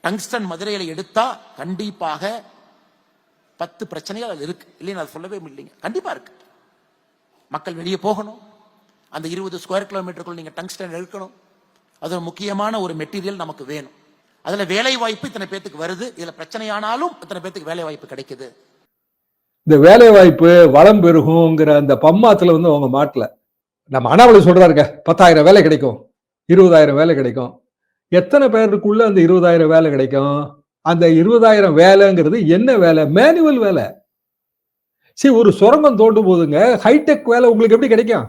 Tungsten மதுரையில எடுத்தா கண்டிப்பாக பத்து பிரச்சனைகள் அது இருக்கு. இல்லைன்னு அதை சொல்லவே இல்லைங்க. கண்டிப்பா இருக்கு. மக்கள் வெளியே போகணும். அந்த இருபது ஸ்கொயர் கிலோமீட்டருக்குள் நீங்க டங்ஸ்டன் எடுக்கணும் அது ஒரு முக்கியமான ஒரு மெட்டீரியல் நமக்கு வேணும். அதுல வேலை வாய்ப்பு இத்தனை பேத்துக்கு வருது. இதுல பிரச்சனையானாலும் இத்தனை பேத்துக்கு வேலை வாய்ப்பு கிடைக்குது. இந்த வேலை வாய்ப்பு வளம் பெருகுங்கிற அந்த பம்மாத்துல வந்து அவங்க மாட்டல. நம்ம அனாவளி சொல்றாருங்க பத்தாயிரம் வேலை கிடைக்கும் இருபதாயிரம் வேலை கிடைக்கும். எத்தனை பேருக்குள்ள அந்த இருபதாயிரம் வேலை கிடைக்கும்? அந்த இருபதாயிரம் வேலைங்கிறது என்ன வேலை? மேனுவல் வேலை. சரி ஒரு சுரங்கம் தோண்டும் போதுங்க ஹைடெக் வேலை உங்களுக்கு எப்படி கிடைக்கும்?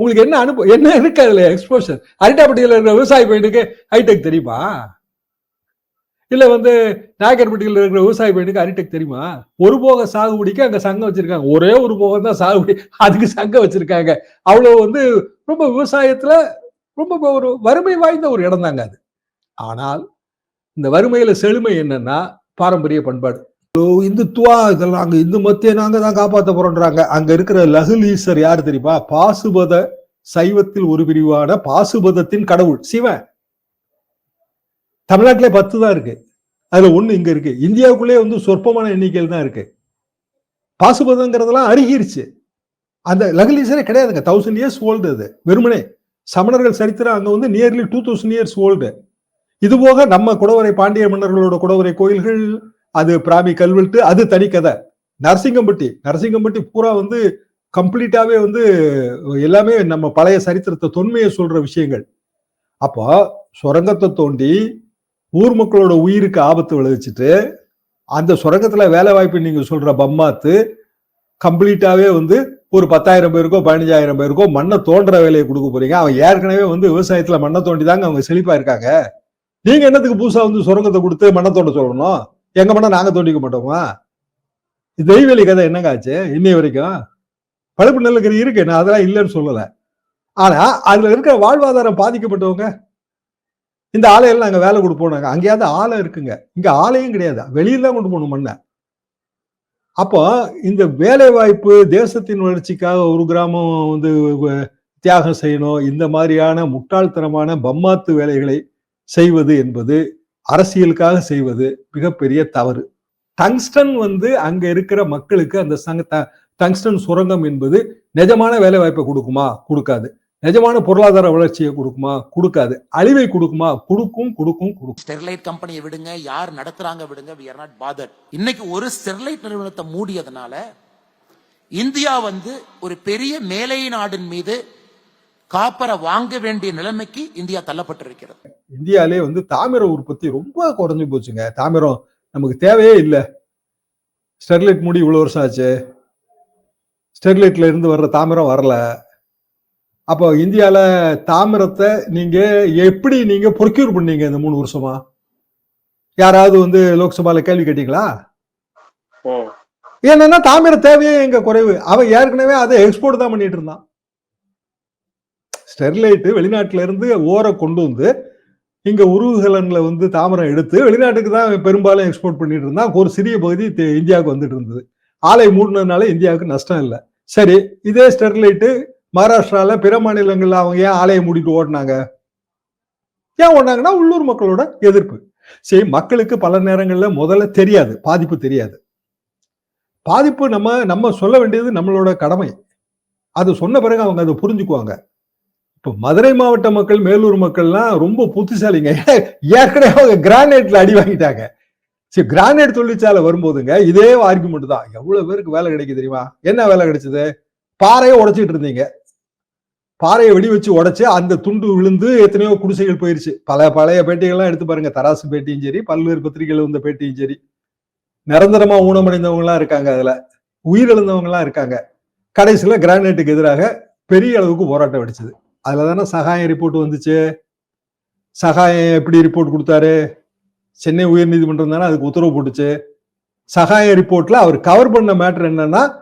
உங்களுக்கு என்ன அனுபவம் என்ன இருக்கு அதுல எக்ஸ்போஷர் அரிட்டாப்பட்டியில் இருக்கிற விவசாய பையனுக்கு ஹைடெக் தெரியுமா? இல்ல வந்து நாயக்கர்பட்டியில் இருக்கிற விவசாய பையனுக்கு அரிடெக் தெரியுமா? ஒரு போக சாகுபடிக்கு அங்க சங்கம் வச்சிருக்காங்க. ஒரே ஒரு போகம் தான் சாகுபடி அதுக்கு சங்கம் வச்சிருக்காங்க. அவ்வளவு வந்து ரொம்ப விவசாயத்துல ரொம்ப ஒரு வறுமை வாய்ந்த ஒரு இடம் தாங்க அது. ஆனால் இந்த வறுமையில செழுமை என்னன்னா பாரம்பரிய பண்பாடு. இந்துத்துவா இதெல்லாம் அங்க இந்து மத்திய நாங்க தான் காப்பாற்ற போறோன்றாங்க. அங்க இருக்கிற லகுல் ஈஸ்வர் யாரு தெரியுமா? பாசுபத சைவத்தில் ஒரு பிரிவான பாசுபதத்தின் கடவுள் சிவன். தமிழ்நாட்டிலே பத்து தான் இருக்கு. அதுல ஒண்ணு இங்க இருக்கு. இந்தியாவுக்குள்ளே வந்து சொற்பமான எண்ணிக்கையில் தான் இருக்கு. பாசுபதங்கிறதெல்லாம் அருகிருச்சு. அந்த லகுலீசரே கிடையாதுங்க. தௌசண்ட் இயர்ஸ் ஓல்டு அது. வெறுமனே. சமணர்கள் சரித்திரம் அங்கே வந்து nearly two thousand years old இது போக நம்ம குடவரை பாண்டிய மன்னர்களோட குடவரை கோயில்கள் அது பிராமி கல்வெட்டு அது தனி கதை. நரசிங்கம்பட்டி நரசிங்கம்பட்டி பூரா வந்து கம்ப்ளீட்டாகவே வந்து எல்லாமே நம்ம பழைய சரித்திரத்தை தொன்மையை சொல்ற விஷயங்கள். அப்போ சுரங்கத்தை தோண்டி ஊர் மக்களோட உயிருக்கு ஆபத்து விளைவிச்சிட்டு அந்த சுரங்கத்தில் வேலை வாய்ப்பு நீங்கள் சொல்கிற பம்மாத்து கம்ப்ளீட்டாகவே வந்து ஒரு பத்தாயிரம் பேருக்கோ பதினஞ்சாயிரம் பேருக்கோ மண்ணை தோன்ற வேலையை கொடுக்க போறீங்க. அவன் ஏற்கனவே வந்து விவசாயத்துல மண்ணை தோண்டி தாங்க அவங்க செழிப்பா இருக்காங்க. நீங்க என்னத்துக்கு புதுசா வந்து சுரங்கத்தை கொடுத்து மண்ணை தோண்ட சொல்லணும்? எங்க மண்ணை நாங்க தோண்டிக்க மாட்டோமா? தெய்வெளி கதை என்னங்க ஆச்சு? இன்னை வரைக்கும்? பழுப்பு நிலக்கரி இருக்கு நான் அதெல்லாம் இல்லைன்னு சொல்லல. ஆனா அதுல இருக்கிற வாழ்வாதாரம் பாதிக்கப்பட்டவங்க இந்த ஆலையெல்லாம் நாங்க வேலை கொடுப்போம் நாங்க. அங்கேயாவது ஆலை இருக்குங்க. இங்க ஆலையும் கிடையாது. வெளியில தான் கொண்டு போகணும் மண்ணை. அப்போ இந்த வேலை வாய்ப்பு தேசத்தின் வளர்ச்சிக்காக ஒரு கிராமம் வந்து தியாகம் செய்யணும் இந்த மாதிரியான முட்டாள்தனமான பம்மாத்து வேலைகளை செய்வது என்பது அரசியலுக்காக செய்வது மிகப்பெரிய தவறு. டங்ஸ்டன் வந்து அங்க இருக்கிற மக்களுக்கு அந்த சங்க த- டங்ஸ்டன் சுரங்கம் என்பது நிஜமான வேலை வாய்ப்பை கொடுக்குமா? கொடுக்காது. நிஜமான பொருளாதார வளர்ச்சியை கொடுக்குமா? கொடுக்காது. அழிவை கொடுக்குமா? கொடுக்கும் கொடுக்கும் கொடுக்கும். ஸ்டெர்லைட் கம்பெனியை விடுங்க யார் நடத்துறாங்க விடுங்க we are not bothered. இன்னைக்கு ஒரு ஸ்டெர்லைட் நிறுவனத்தை மூடியதுனால இந்தியா வந்து ஒரு பெரிய மேலை நாடின் மீது காப்பரை வாங்க வேண்டிய நிலைமைக்கு இந்தியா தள்ளப்பட்டிருக்கிறது. இந்தியாலே வந்து தாமிர உற்பத்தி ரொம்ப குறைஞ்சு போச்சுங்க. தாமிரம் நமக்கு தேவையே இல்லை. ஸ்டெர்லைட் மூடி இவ்வளவு வருஷம் ஆச்சு. ஸ்டெர்லைட்ல இருந்து வர்ற தாமிரம் வரல. அப்போ இந்தியால தாமிரத்தை நீங்க எப்படி நீங்க ப்ரொக்யூர் பண்ணீங்க இந்த மூணு வருஷமா? யாராவது வந்து லோக்சபால கேள்வி கேட்டீங்களா. என்னன்னா தாமிர தேவையே எங்க குறைவு. அவன் ஏற்கனவே அதை எக்ஸ்போர்ட் தான் பண்ணிட்டு இருந்தான். ஸ்டெர்லைட் வெளிநாட்டுல இருந்து ஓரை கொண்டு வந்து இங்க உருகுகலன்ல வந்து தாமிரம் எடுத்து வெளிநாட்டுக்கு தான் பெரும்பாலும் எக்ஸ்போர்ட் பண்ணிட்டு இருந்தான். ஒரு சிறிய பகுதி இந்தியாவுக்கு வந்துட்டு இருந்தது. ஆலை மூடினதுனால இந்தியாவுக்கு நஷ்டம் இல்லை. சரி இதே ஸ்டெர்லைட்டு மகாராஷ்டிராவில் பிற மாநிலங்களில் அவங்க ஏன் ஆலையை மூடிட்டு ஓடினாங்க? ஏன் ஓடினாங்கன்னா உள்ளூர் மக்களோட எதிர்ப்பு. சரி மக்களுக்கு பல நேரங்களில் முதல்ல தெரியாது பாதிப்பு தெரியாது. பாதிப்பு நம்ம நம்ம சொல்ல வேண்டியது நம்மளோட கடமை. அது சொன்ன பிறகு அவங்க அதை புரிஞ்சுக்குவாங்க. இப்போ மதுரை மாவட்ட மக்கள் மேலூர் மக்கள்லாம் ரொம்ப புத்திசாலிங்க. ஏற்கனவே அவங்க கிரானைட்ல அடி வாங்கிட்டாங்க. சரி கிரானைட் தொழிற்சாலை வரும்போதுங்க இதே ஆர்குமெண்ட் தான். எவ்வளவு பேருக்கு வேலை கிடைக்கும் தெரியுமா? என்ன வேலை கிடைச்சது? பாறையை உடைச்சிட்டு இருந்தீங்க. பாறையை வெடி வச்சு உடைச்சு அந்த துண்டு விழுந்து எத்தனையோ குடிசைகள் போயிருச்சு. பல பழைய பேட்டிகள்லாம் எடுத்து பாருங்க. தராசு பேட்டியும் சரி பல்வேறு பத்திரிகைகள் வந்த பேட்டியும் சரி. நிரந்தரமா ஊனமடைந்தவங்களாம் இருக்காங்க அதுல. உயிரிழந்தவங்களாம் இருக்காங்க. கடைசியில கிரானைட்டுக்கு எதிராக பெரிய அளவுக்கு போராட்டம் வெடிச்சது. அதுல தானே சகாயம் ரிப்போர்ட் வந்துச்சு. சகாயம் எப்படி ரிப்போர்ட் கொடுத்தாரு? சென்னை உயர்நீதிமன்றம் தானே அதுக்கு உத்தரவு போட்டுச்சு. சகாய ரிப்போர்ட்ல அவர் கவர் பண்ண மேட்டர் என்னன்னா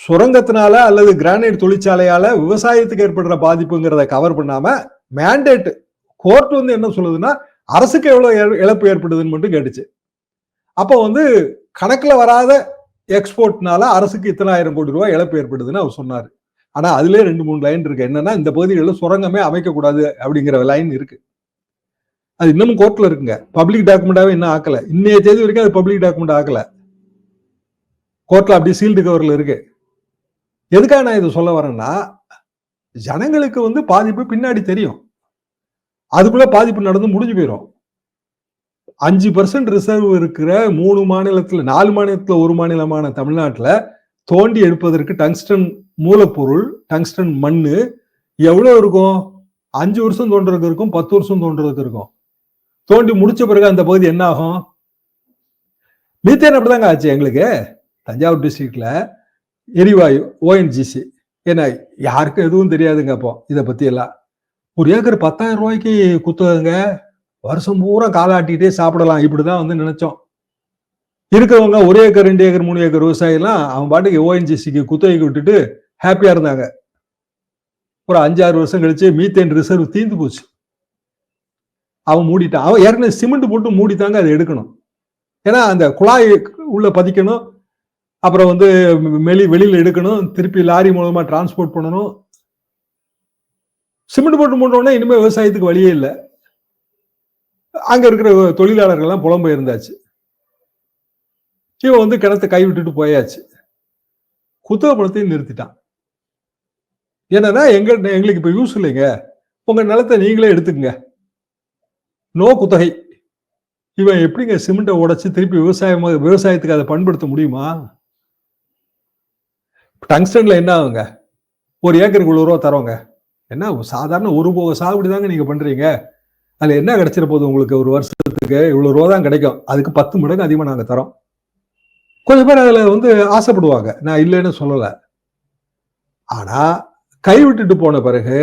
சுரங்கத்தினால அல்லது கிரானைட் தொழிற்சாலையால விவசாயத்துக்கு ஏற்படுற பாதிப்புங்கிறத கவர் பண்ணாம மேண்டேட் கோர்ட் வந்து என்ன சொல்லுதுன்னா அரசுக்கு எவ்வளவு இழப்பு ஏற்படுதுன்னு மட்டும் கேட்டுச்சு. அப்போ வந்து கணக்குல வராத எக்ஸ்போர்ட்னால அரசுக்கு இத்தனை ஆயிரம் கோடி ரூபாய் இழப்பு ஏற்படுதுன்னு அவர் சொன்னாரு. ஆனா அதுலேயே ரெண்டு மூணு லைன் இருக்கு. என்னன்னா இந்த பகுதிகளில் சுரங்கமே அமைக்கக்கூடாது அப்படிங்கிற லைன் இருக்கு. அது இன்னமும் கோர்ட்ல இருக்குங்க. பப்ளிக் டாக்குமெண்டாவே இன்னும் ஆக்கல. இன்னைய தேதி வரைக்கும் அது பப்ளிக் டாக்குமெண்ட் ஆக்கல. கோர்ட்ல அப்படியே சீல்டு கவர்ல இருக்கு. எதுக்காக நான் இதை சொல்ல வரேன்னா ஜனங்களுக்கு வந்து பாதிப்பு பின்னாடி தெரியும். அதுக்குள்ள பாதிப்பு நடந்து முடிஞ்சு போயிடும் அஞ்சு பர்சன்ட் ரிசர்வ் இருக்கிற மூணு மாநிலத்தில் நாலு மாநிலத்தில் ஒரு மாநிலமான தமிழ்நாட்டில் தோண்டி எடுப்பதற்கு டங்ஸ்டன் மூலப்பொருள் டங்ஸ்டன் மண் எவ்வளோ இருக்கும்? அஞ்சு வருஷம் தோன்றதுக்கு இருக்கும் பத்து வருஷம் தோன்றதுக்கு இருக்கும். தோண்டி முடிச்ச பிறகு அந்த பகுதி என்ன ஆகும்? மீத்தேன் அப்படிதாங்க ஆச்சு எங்களுக்கு. தஞ்சாவூர் டிஸ்ட்ரிக்ட்ல எரிவாயு ஓஎன்ஜிசி ஏன்னா யாருக்கும் எதுவும் தெரியாதுங்க அப்போ இதை பத்தி எல்லாம். ஒரு ஏக்கர் பத்தாயிரம் ரூபாய்க்கு குத்துதுங்க வருஷம் பூரா காலாட்டிகிட்டே சாப்பிடலாம். இப்படிதான் வந்து நினைச்சோம். இருக்கிறவங்க ஒரு ஏக்கர் ரெண்டு ஏக்கர் மூணு ஏக்கர் விவசாயிலாம் அவன் பாட்டுக்கு ஓஎன்ஜிசிக்கு குத்தகைக்கு விட்டுட்டு ஹாப்பியா இருந்தாங்க. ஒரு அஞ்சாறு வருஷம் கழிச்சு மீத்தேன் ரிசர்வ் தீந்து போச்சு. அவன் மூடிட்டான். அவன் ஏற்கனவே சிமெண்ட் போட்டு மூடித்தாங்க அதை எடுக்கணும். ஏன்னா அந்த குழாய் உள்ள பதிக்கணும். அப்புறம் வந்து வெளி வெளியில் எடுக்கணும் திருப்பி லாரி மூலமா டிரான்ஸ்போர்ட் பண்ணணும். சிமெண்ட் போட்டு மூட்டோடனே இனிமேல் விவசாயத்துக்கு வழியே இல்லை. அங்க இருக்கிற தொழிலாளர்கள்லாம் புலம்பு இருந்தாச்சு. இவன் வந்து கிணத்தை கை விட்டுட்டு போயாச்சு. குத்தகை பணத்தையும் நிறுத்திட்டான். என்னன்னா எங்க எங்களுக்கு இப்ப யூஸ் இல்லைங்க. உங்க நிலத்தை நீங்களே எடுத்துக்கங்க. நோ குத்தகை. இவன் எப்படிங்க சிமெண்ட்டை உடைச்சு திருப்பி விவசாயம் விவசாயத்துக்கு அதை பயன்படுத்த முடியுமா? டங்ஸ்டன்ல என்ன ஆகுங்க? ஒரு ஏக்கருக்கு இவ்வளவு ரூபா தரோங்க. என்ன சாதாரண ஒரு போக சாகுபடி தாங்க நீங்க பண்றீங்க. அதுல என்ன கிடைச்சிட போகுது உங்களுக்கு? ஒரு வருஷத்துக்கு இவ்வளவு ரூபா தான் கிடைக்கும். அதுக்கு பத்து மடங்கு அதிகமா நாங்க தரோம். கொஞ்சம் பேர் அதுல வந்து ஆசைப்படுவாங்க. நான் இல்லைன்னு சொல்லல. ஆனா கை விட்டுட்டு போன பிறகு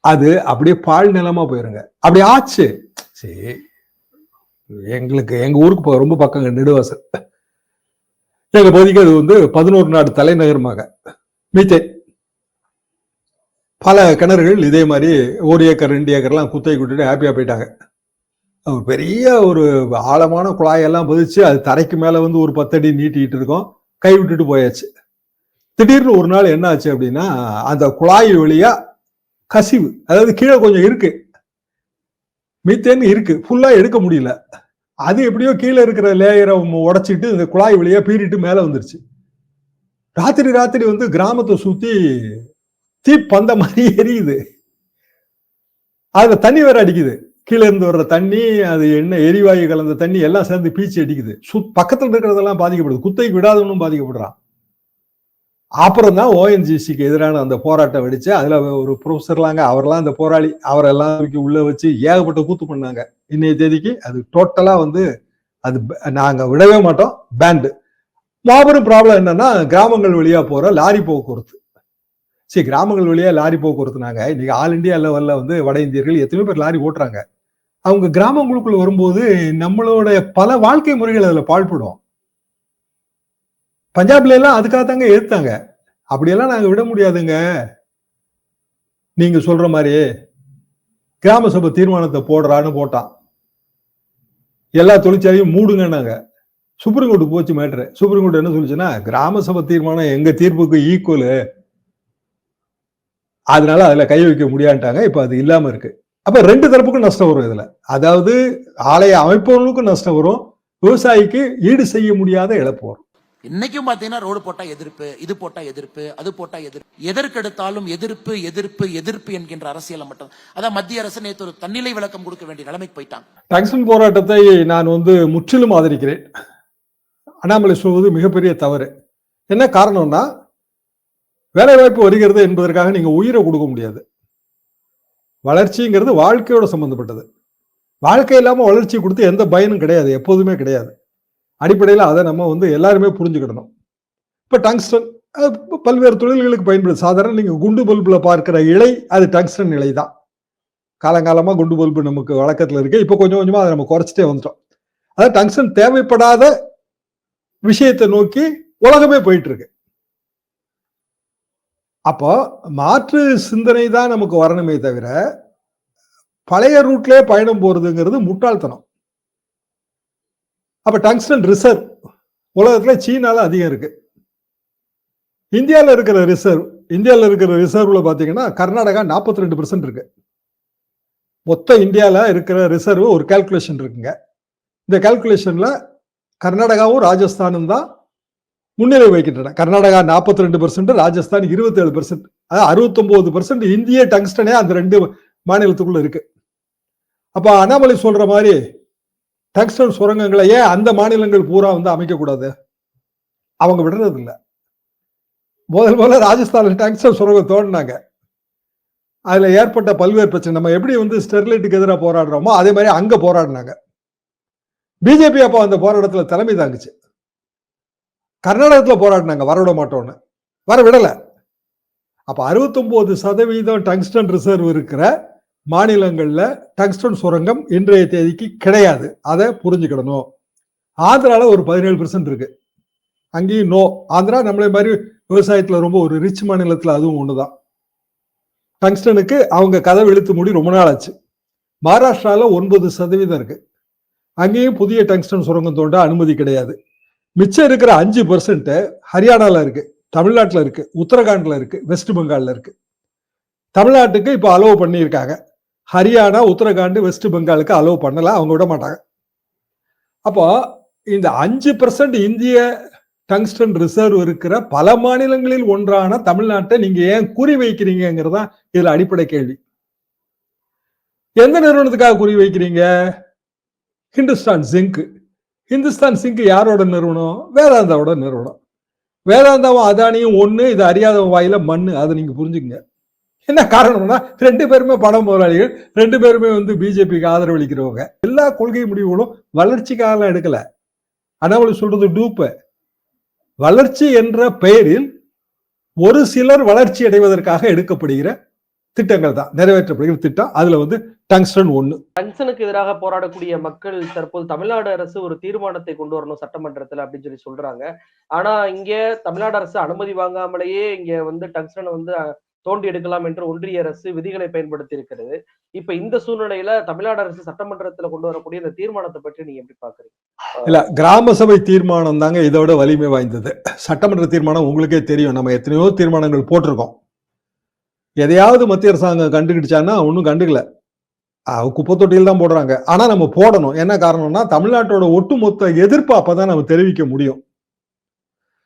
அது அப்படியே பால் நிலமா போயிருங்க. அப்படி ஆச்சு. சரி எங்களுக்கு எங்க ஊருக்கு ரொம்ப பக்கங்க நெடுவாசல். எங்க பகுதிக்கு அது வந்து பதினோரு நாடு தலைநகரமாக. மீத்தேன். பல கிணறுகள் இதே மாதிரி ஒரு ஏக்கர் ரெண்டு ஏக்கர்லாம் குத்தகை விட்டுட்டு ஹாப்பியாக போயிட்டாங்க. ஒரு பெரிய ஒரு ஆழமான குழாயெல்லாம் பதிச்சு அது தரைக்கு மேலே வந்து ஒரு பத்தடி நீட்டிக்கிட்டு இருக்கோம். கை விட்டுட்டு போயாச்சு. திடீர்னு ஒரு நாள் என்ன ஆச்சு அப்படின்னா அந்த குழாய் வழியா கசிவு அதாவது கீழே கொஞ்சம் இருக்கு. மீத்தேன்னு இருக்கு. ஃபுல்லாக எடுக்க முடியல. அது எப்படியோ கீழே இருக்கிற லேயரை உடைச்சிட்டு இந்த குழாய் வழியா பீறிட்டு மேலே வந்துருச்சு. ராத்திரி ராத்திரி வந்து கிராமத்தை சுத்தி தீ பந்த மாதிரி எரியுது. அதுல தண்ணி வேற அடிக்குது. கீழே இருந்து வர்ற தண்ணி அது என்ன எரிவாயு கலந்த தண்ணி எல்லாம் சேர்ந்து பீச்சி அடிக்குது. சு பக்கத்தில் இருக்கிறதெல்லாம் பாதிக்கப்படுது. குத்தைக்கு விடாதவனும் பாதிக்கப்படுறான். அப்புறம் தான் ஓஎன்ஜிசிக்கு எதிரான அந்த போராட்டம் வெடிச்சு அதுல ஒரு ப்ரொஃபஸர்லாங்க அவரெல்லாம் அந்த போராளி அவரெல்லாம் தூக்கி உள்ள வச்சு ஏகப்பட்ட கூத்து பண்ணாங்க. இன்னைய தேதிக்கு அது டோட்டலா வந்து அது நாங்கள் நாங்க விடவே மாட்டோம் பேண்டு மாபெரும் ப்ராப்ளம் என்னன்னா கிராமங்கள் வழியா போற லாரி போக்குவரத்து. சரி கிராமங்கள் வழியா லாரி போக்குவரத்துனாங்க. இன்னைக்கு ஆல் இந்தியா லெவல்ல வந்து வட இந்தியர்கள் எத்தனையோ பேர் லாரி ஓட்டுறாங்க. அவங்க கிராமங்களுக்குள்ள வரும்போது நம்மளோட பல வாழ்க்கை முறைகள் அதுல பாழ்படும். பஞ்சாப்ல எல்லாம் அதுக்காக தாங்க எதிர்த்தாங்க அப்படியெல்லாம் நாங்கள் விட முடியாதுங்க. நீங்க சொல்ற மாதிரி கிராம சபை தீர்மானத்தை போடுறான்னு போட்டான். எல்லா தொழிற்சாலையும் மூடுங்கன்னாங்க சுப்ரீம் கோர்ட்டு போச்சு மேட்ரு சுப்ரீம் கோர்ட் என்ன சொல்லுச்சுன்னா கிராம சபை தீர்மானம் எங்க தீர்ப்புக்கு ஈக்குவலு அதனால அதுல கை வைக்க முடியான்ட்டாங்க. இப்ப அது இல்லாம இருக்கு. அப்ப ரெண்டு தரப்புக்கும் நஷ்டம் வரும் இதுல. அதாவது ஆலய அமைப்பவர்களுக்கும் நஷ்டம் வரும். விவசாயிக்கு ஈடு செய்ய முடியாத இழப்பு வரும். இன்னைக்கும் பாத்தீங்கன்னா ரோடு போட்டா எதிர்ப்பு இது போட்டா எதிர்ப்பு அது போட்டா எதிர்ப்பு. எதற்கெடுத்தாலும் எதிர்ப்பு எதிர்ப்பு எதிர்ப்பு என்கின்ற அரசியல் மட்டும். அதான் மத்திய அரசு நேற்று ஒரு தன்னிலை விளக்கம் கொடுக்க வேண்டிய நிலைமைக்கு போயிட்டாங்க. டங்ஸ்டன் போராட்டத்தை நான் வந்து முற்றிலும் ஆதரிக்கிறேன். அண்ணாமலை சொல்வது மிகப்பெரிய தவறு. என்ன காரணம்னா வேலைவாய்ப்பு வருகிறது என்பதற்காக நீங்க உயிரை கொடுக்க முடியாது. வளர்ச்சிங்கிறது வாழ்க்கையோட சம்பந்தப்பட்டது. வாழ்க்கை இல்லாமல் வளர்ச்சி கொடுத்து எந்த பயனும் கிடையாது எப்போதுமே கிடையாது. அடிப்படையில் அதை நம்ம வந்து எல்லாருமே புரிஞ்சுக்கிடணும். இப்போ டங்ஸ்டன் பல்வேறு தொழில்களுக்கு பயன்படுது. சாதாரண நீங்கள் குண்டு பல்பில் பார்க்கிற இலை அது டங்ஸ்டன் இலை தான். காலங்காலமாக குண்டு பல்பு நமக்கு வழக்கத்தில் இருக்கு. இப்போ கொஞ்சம் கொஞ்சமாக அதை நம்ம குறைச்சிட்டே வந்துட்டோம். அதாவது டங்ஸ்டன் தேவைப்படாத விஷயத்தை நோக்கி உலகமே போயிட்டு இருக்கு அப்போ மாற்று சிந்தனை தான் நமக்கு வரணுமே தவிர பழைய ரூட்லேயே பயணம் போறதுங்கிறது முட்டாள்தனம். அப்போ டங்ஸ்டன் ரிசர்வ். உலகத்தில் சீனாவில் அதிகம் இருக்குது இந்தியாவில் இருக்கிற ரிசர்வ் இந்தியாவில் இருக்கிற ரிசர்வில் பார்த்தீங்கன்னா கர்நாடகா நாற்பத்தி ரெண்டு இருக்கு. மொத்த இந்தியாவில் இருக்கிற ரிசர்வ் ஒரு கால்குலேஷன் இருக்குங்க. இந்த கால்குலேஷனில் கர்நாடகாவும் ராஜஸ்தானும் தான் முன்னிலை வகிக்கின்றன. கர்நாடகா 42% ரெண்டு பர்சன்ட் ராஜஸ்தான் இருபத்தேழு பர்சன்ட் அதாவது அறுபத்தொம்போது பர்சன்ட் இந்திய டங்ஸ்டனே அந்த ரெண்டு மாநிலத்துக்குள்ள இருக்கு. அப்போ அண்ணாமலை சொல்ற மாதிரி டங்ஸ்டன் சுரங்கங்களை ஏன் அந்த மாநிலங்கள் பூரா வந்து அமைக்கக்கூடாது? அவங்க விடுறது முதல் முதல்ல ராஜஸ்தானில் டங்ஸ்டன் சுரங்கம் தோண்டினாங்க. அதில் ஏற்பட்ட பல்வேறு பிரச்சனை. நம்ம எப்படி வந்து ஸ்டெர்லைட்டுக்கு எதிராக போராடுறோமோ அதே மாதிரி அங்கே போராடினாங்க. பிஜேபி அப்போ அந்த போராட்டத்தில் தலைமை தாங்குச்சு. கர்நாடகத்தில் போராடினாங்க வரவிட மாட்டோன்னு வர விடலை. அப்போ அறுபத்தொம்போது சதவீதம் டங்ஸ்டன் ரிசர்வ் இருக்கிற மாநிலங்களில் டங்ஸ்டன் சுரங்கம் இன்றைய தேதிக்கு கிடையாது. அதை புரிஞ்சுக்கிடணும். ஆந்திராவில் ஒரு பதினேழு பெர்சன்ட் இருக்கு. அங்கேயும் நோ ஆந்திரா நம்மளே மாதிரி விவசாயத்தில் ரொம்ப ஒரு ரிச் மாநிலத்தில் அதுவும் ஒன்று தான் டங்ஸ்டனுக்கு அவங்க கதவு இழுத்து மூடி ரொம்ப நாள் ஆச்சு. மகாராஷ்டிராவில் ஒன்பது சதவீதம் இருக்கு. அங்கேயும் புதிய டங்ஸ்டன் சுரங்கம் தோண்ட அனுமதி கிடையாது. மிச்சம் இருக்கிற அஞ்சு பெர்சன்ட் ஹரியானாவில் இருக்கு. தமிழ்நாட்டில் இருக்கு. உத்தரகாண்டில் இருக்கு. வெஸ்ட் பெங்காலில் இருக்கு. தமிழ்நாட்டுக்கு இப்போ அலோவ் பண்ணியிருக்காங்க. ஹரியானா உத்தரகாண்ட் வெஸ்ட் பெங்காலுக்கு அலோவ் பண்ணல. அவங்க விட மாட்டாங்க. அப்போ இந்த அஞ்சு பர்சன்ட் இந்திய டங்ஸ்டன் ரிசர்வ் இருக்கிற பல மாநிலங்களில் ஒன்றான தமிழ்நாட்டை நீங்க ஏன் குறி வைக்கிறீங்கிறதா இதுல அடிப்படை கேள்வி. எந்த நிறுவனத்துக்காக குறி வைக்கிறீங்க? ஹிந்துஸ்தான் ஜிங்க் ஹிந்துஸ்தான் சிங்க் யாரோட நிறுவனம்? வேதாந்தாவோட நிறுவனம். வேதாந்தாவும் அதானியும் ஒன்று இது அறியாதவன் வாயில மண்ணு. அதை நீங்க புரிஞ்சுக்கங்க. என்ன காரணம்னா ரெண்டு பேருமே பணம் முதலாளிகள் ரெண்டு பேருமே வந்து பிஜேபிக்கு ஆதரவளிக்கிறவங்க. எல்லா கொள்கை முடிவுகளும் வளர்ச்சிக்காக எடுக்கல. அண்ணாமலை சொல்றது டூப்பு. வளர்ச்சி என்ற பெயரில் ஒரு சிலர் வளர்ச்சி அடைவதற்காக எடுக்கப்படுகிற திட்டங்கள் தான் நிறைவேற்றப்படுகிற திட்டம். அதுல வந்து டங்ஸ்டன் ஒண்ணு. டங்ஸ்டனுக்கு எதிராக போராடக்கூடிய மக்கள் தற்போது தமிழ்நாடு அரசு ஒரு தீர்மானத்தை கொண்டு வரணும் சட்டமன்றத்துல அப்படின்னு சொல்லி சொல்றாங்க. ஆனா இங்க தமிழ்நாடு அரசு அனுமதி வாங்காமலேயே இங்க வந்து டங்ஸ்டனை வந்து தோண்டி எடுக்கலாம் என்று ஒன்றிய அரசு விதிகளை பயன்படுத்தி இருக்கிறது இப்ப இந்த சூழ்நிலையில தமிழ்நாடு அரசு சட்டமன்றத்துல கொண்டு வரக்கூடிய இந்த தீர்மானத்தை பற்றி நீங்க எப்படி பாக்குறீங்க? இல்ல கிராம சபை தீர்மானம் தாங்க இதோட வலிமை வாய்ந்தது. சட்டமன்ற தீர்மானம் உங்களுக்கே தெரியும். நம்ம எத்தனையோ தீர்மானங்கள் போட்டிருக்கோம். எதையாவது மத்திய அரசாங்கம் கண்டுகிடுச்சான்னா ஒன்றும் கண்டுக்கல. அஹ் குப்பை தொட்டியில் தான் போடுறாங்க. ஆனா நம்ம போடணும். என்ன காரணம்னா தமிழ்நாட்டோட ஒட்டுமொத்த எதிர்ப்பு அப்பதான் நம்ம தெரிவிக்க முடியும்.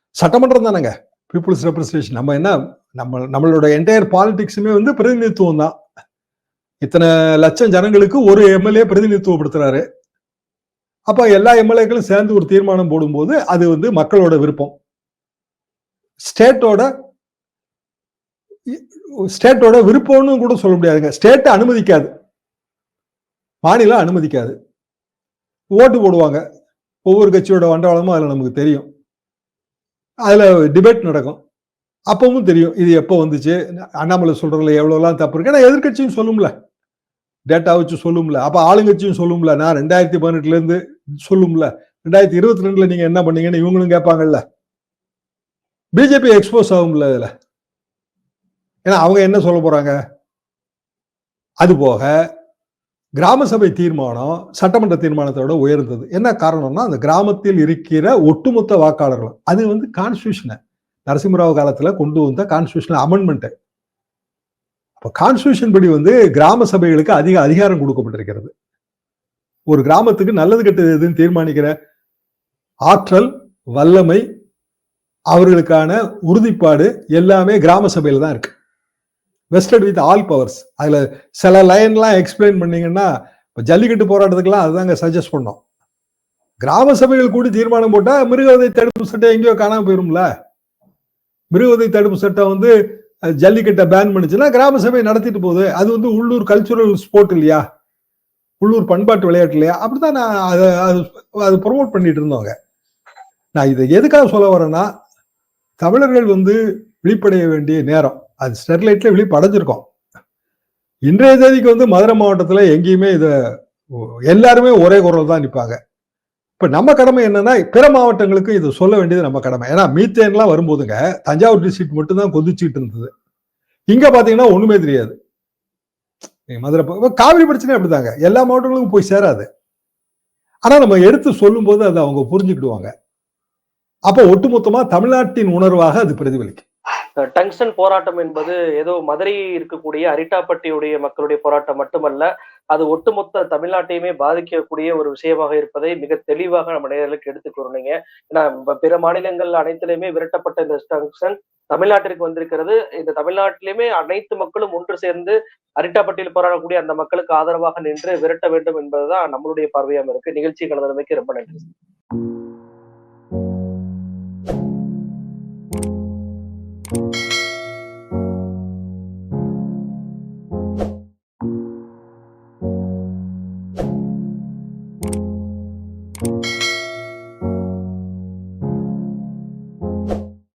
சட்டமன்றம் தானேங்க. பீப்புள்ஸ் ரெப்ரஸன்டேஷன் நம்ம என்ன நம்ம நம்மளோட என்டையர் பாலிடிக்ஸுமே வந்து பிரதிநிதித்துவம் தான். இத்தனை லட்சம் ஜனங்களுக்கு ஒரு எம்எல்ஏ பிரதிநிதித்துவப்படுத்துறாரு. அப்ப எல்லா எம்எல்ஏக்களும் சேர்ந்து ஒரு தீர்மானம் போடும்போது அது வந்து மக்களோட விருப்பம். ஸ்டேட்டோட ஸ்டேட்டோட விருப்பம்னு கூட சொல்ல முடியாதுங்க. ஸ்டேட் அனுமதிக்காது. மாநிலம் அனுமதிக்காது. ஓட்டு போடுவாங்க. ஒவ்வொரு கட்சியோட வண்டவாளமும் அதில் நமக்கு தெரியும். அதில் டிபேட் நடக்கும். அப்பவும் தெரியும் இது எப்போ வந்துச்சு? அண்ணாமலை சொல்றதுல எவ்வளோலாம் தப்பு இருக்கு? ஏன்னா எதிர்க்கட்சியும் சொல்லும்ல. டேட்டா வச்சு சொல்லும்ல. அப்போ ஆளுங்கட்சியும் சொல்லும்ல. நான் ரெண்டாயிரத்தி பதினெட்டுலேருந்து சொல்லும்ல. ரெண்டாயிரத்தி இருபத்தி ரெண்டுல நீங்க என்ன பண்ணீங்கன்னு இவங்களும் கேட்பாங்கல்ல. பிஜேபி எக்ஸ்போஸ் ஆகும்ல இதில். ஏன்னா அவங்க என்ன சொல்ல போறாங்க? அது போக கிராம சபை தீர்மானம் சட்டமன்ற தீர்மானத்தோட உயர்ந்தது. என்ன காரணம்னா அந்த கிராமத்தில் இருக்கிற ஒட்டுமொத்த வாக்காளர்கள் அது வந்து கான்ஸ்டியூஷனை நரசிம்மராவ் காலத்தில் கொண்டு வந்த கான்ஸ்டியூஷன் அமெண்ட்மெண்ட் அப்போ கான்ஸ்டியூஷன் படி வந்து கிராம சபைகளுக்கு அதிக அதிகாரம் கொடுக்கப்பட்டிருக்கிறது. ஒரு கிராமத்துக்கு நல்லது கெட்டது எதுன்னு தீர்மானிக்கிற ஆற்றல் வல்லமை அவர்களுக்கான உறுதிப்பாடு எல்லாமே கிராம சபையில் தான் இருக்கு. வெஸ்டட் வித் ஆல் பவர்ஸ் அதில் சில லைன்லாம் எக்ஸ்பிளைன் பண்ணீங்கன்னா இப்போ ஜல்லிக்கட்டு போராட்டத்துக்கெல்லாம் அதுதாங்க சஜஸ்ட் பண்ணோம். கிராம சபைகள் கூடி தீர்மானம் போட்டால் மிருகவதை தடுப்பு சட்டை எங்கேயோ காணாமல் போயிரும்ல. மிருகவதை தடுப்பு சட்டம் வந்து ஜல்லிக்கட்டை பேன் பண்ணுச்சுன்னா கிராம சபை நடத்திட்டு போகுது. அது வந்து உள்ளூர் கல்ச்சுரல் ஸ்போர்ட் இல்லையா? உள்ளூர் பண்பாட்டு விளையாட்டு இல்லையா? அப்படிதான் நான் அதை அது அது ப்ரொமோட் பண்ணிட்டு இருந்தோங்க நான் இதை எதுக்காக சொல்ல வரேன்னா தமிழர்கள் வந்து விழிப்படைய வேண்டிய நேரம். அது ஸ்டெர்லைட்ல விழிப்படைஞ்சிருக்கோம். இன்றைய தேதிக்கு வந்து மதுரை மாவட்டத்தில் எங்கேயுமே இதை எல்லாருமே ஒரே குரல் தான் நிற்பாங்க இப்போ நம்ம கடமை என்னன்னா பிற மாவட்டங்களுக்கு இது சொல்ல வேண்டியது நம்ம கடமை. ஏன்னா மீத்தேன்லாம் வரும்போதுங்க தஞ்சாவூர் டிஸ்ட்ரிக்ட் மட்டும் தான் கொதிச்சுட்டு இருந்தது. இங்க பாத்தீங்கன்னா ஒண்ணுமே தெரியாது. மதுரை காவிரி பிரச்சனை அப்படிதாங்க. எல்லா மாவட்டங்களுக்கும் போய் சேராது. ஆனா நம்ம எடுத்து சொல்லும்போது அதை அவங்க புரிஞ்சுக்கிடுவாங்க. அப்போ ஒட்டுமொத்தமா தமிழ்நாட்டின் உணர்வாக அது பிரதிபலிக்கும். டங்ஸ்டன் போராட்டம் என்பது ஏதோ மதுரை இருக்கக்கூடிய அரிட்டாப்பட்டியுடைய மக்களுடைய போராட்டம் மட்டுமல்ல அது ஒட்டுமொத்த தமிழ்நாட்டையுமே பாதிக்கக்கூடிய ஒரு விஷயமாக இருப்பதை மிக தெளிவாக நம்ம நேர்களுக்கு எடுத்து கூறினீங்க ஏன்னா பிற மாநிலங்கள் அனைத்திலுமே விரட்டப்பட்ட இந்த ஸ்டங்ஷன் தமிழ்நாட்டிற்கு வந்திருக்கிறது. இந்த தமிழ்நாட்டிலுமே அனைத்து மக்களும் ஒன்று சேர்ந்து அரிட்டாப்பட்டியில் போராடக்கூடிய அந்த மக்களுக்கு ஆதரவாக நின்று விரட்ட வேண்டும் என்பதுதான் நம்மளுடைய பார்வையாக இருக்கு. நிகழ்ச்சி கலந்தமைக்கு ரொம்ப நன்றி.